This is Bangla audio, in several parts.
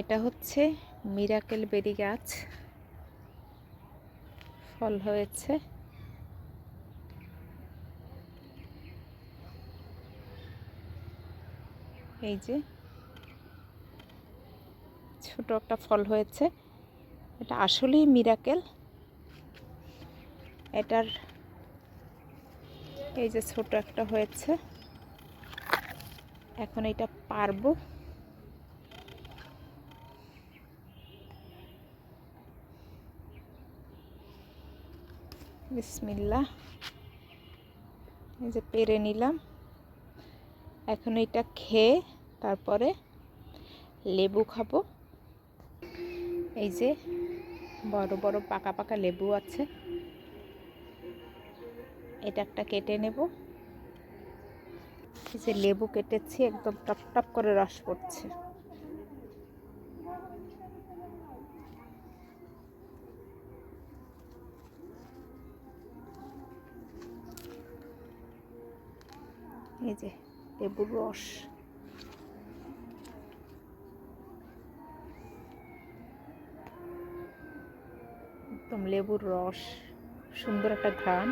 এটা হচ্ছে মিরাকেল বেরি গাছ। ফল হয়েছে। এই যে ছোট একটা ফল হয়েছে। এটা আসলেই মিরাকেল। এটার এই যে ছোট একটা হয়েছে। এখন এটা পারব। বিসমিল্লা এই যে পেরে নিলাম। এখন এটা খেয়ে তারপরে লেবু খাব। এই যে বড় বড় পাকা পাকা লেবু আছে। এটা একটা কেটে নেব। এই যে লেবু কেটেছি, একদম টপ টপ করে রস পড়ছে। এই যে, লেবুর রস। একদম লেবুর রস, সুন্দর একটা ঘ্রাণ।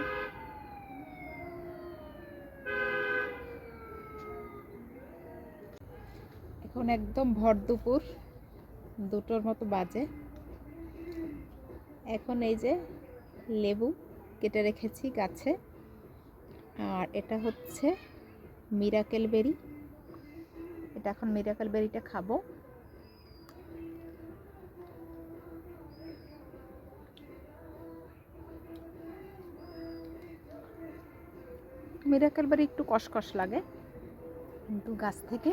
এখন একদম ভর দুপুর, দুটোর মতো বাজে। এখন এই যে লেবু কেটে রেখেছি গাছে, আর এটা হচ্ছে মিরাকেল বেরি। এটা এখন মিরাকেল বেরিটা খাব। মিরাকেল বেরি একটু কষকষ লাগে, কিন্তু গাছ থেকে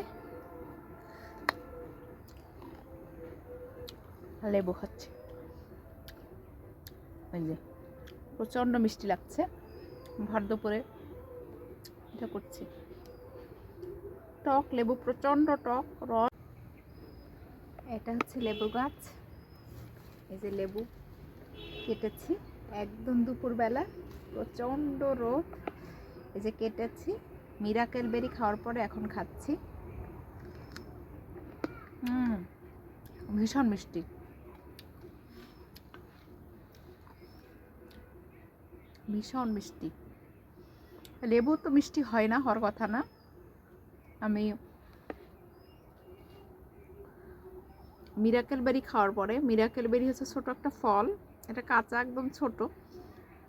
লেবু খাচ্ছি। এই যে, প্রচণ্ড মিষ্টি লাগছে। ভর দুপুরে এটা করছি। টক, লেবু, প্রচণ্ড টক রস এটা হচ্ছে লেবু গাছ। এই যে লেবু কেটেছি একদম দুপুরবেলা। প্রচণ্ড রোদ। এই যে কেটেছি। মিরাকেল বেরি খাওয়ার পরে এখন খাচ্ছি। হুম, ভীষণ মিষ্টি। ভীষণ মিষ্টি। লেবু তো মিষ্টি হয় না, হওয়ার কথা না। আমি মিরাকেল বেরি খাওয়ার পরে মিরাকেল বেরি হচ্ছে ছোট একটা ফল। এটা কাঁচা, একদম ছোট।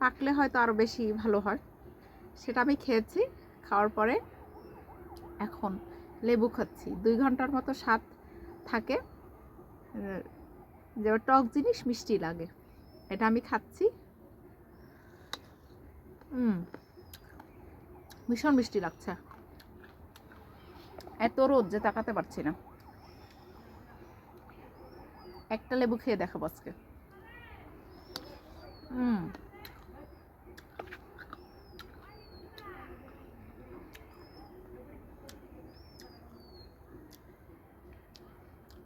পাকলে হয়তো আরও বেশি ভালো হয়। সেটা আমি খেয়েছি। খাওয়ার পরে এখন লেবু খাচ্ছি। দুই ঘণ্টার মতো স্বাদ থাকে। যে টক জিনিস মিষ্টি লাগে। এটা আমি খাচ্ছি। ভীষণ মিষ্টি লাগছে। এত রোদ যে তাকাতে পারছি না। একটা লেবু খেয়ে দেখাবো আজকে। হুম।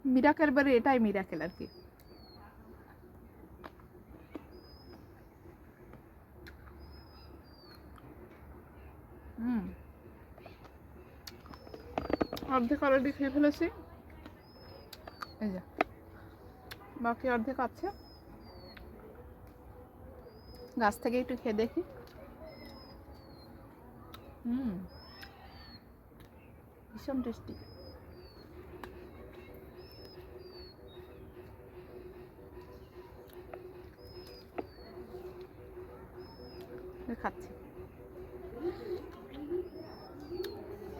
মিরাকেল বারে এটাই মিরাকেল আর কি হুম অর্ধেক অলরেডি খেয়ে ফেলেছি। এই যে। বাকি অর্ধেক আছে। গাছ থেকে একটু খেয়ে দেখি। হুম। ভীষণ টেস্টি। খাচ্ছি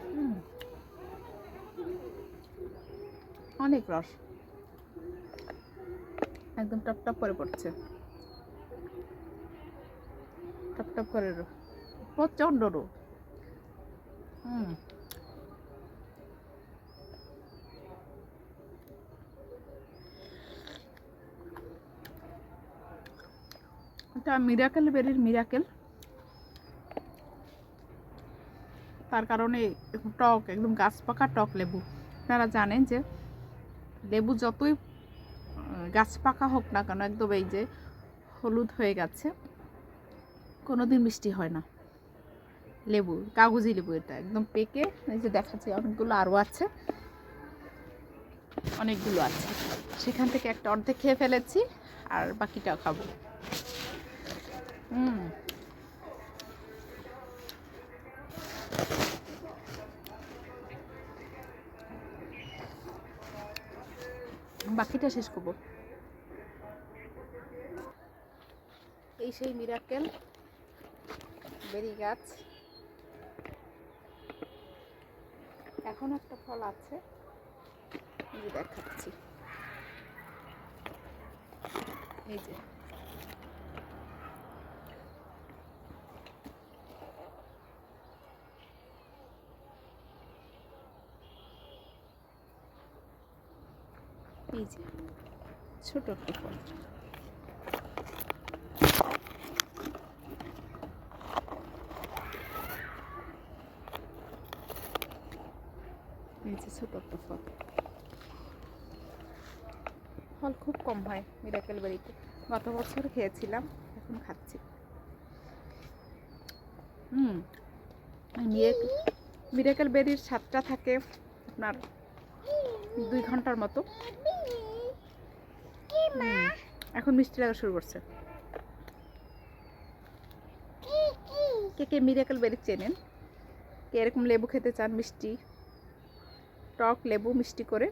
হুম অনেক রস। একদম টপ টপ করে পড়ছে। টপ টপ করে প্রচণ্ড রো। হুম। এটা মিরাকেল বেরির মিরাকেল। তার কারণে টক, একদম গাছ পাকা টক লেবু। আপনারা জানেন যে লেবু যতই গাছ পাকা হোক না কেন, একদম এই যে হলুদ হয়ে গেছে কোনো দিন মিষ্টি হয় না। লেবু, কাগজি লেবু এটা, একদম পেকে, এই যে দেখাচ্ছি, অনেকগুলো আরও আছে। অনেকগুলো আছে। সেখান থেকে একটা অর্ধেক খেয়ে ফেলেছি, আর বাকিটাও খাব। হুম। বাকিটা শেষ করব। এই সেই মিরাকেল বেরি গাছ। এখন একটা ফল আছে। দেখাচ্ছি। এই যে। এই যে, ছোট একটা ফল। এই যে ছোট একটা ফল। ফল খুব কম হয় মিরাকেল বেরিতে গত বছর খেয়েছিলাম, এখন খাচ্ছি। হুম মিরাকেল বেরির স্বাদটা থাকে আপনার দুই ঘণ্টার মতো। এখন মিষ্টি লাগা শুরু করছে। কে কে? মিরাকল বেরি চেনেন? কে এরকম লেবু খেতে চান মিষ্টি? টক লেবু মিষ্টি করে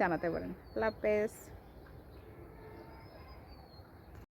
জানাতে পারেন। লাভ হাফেজ।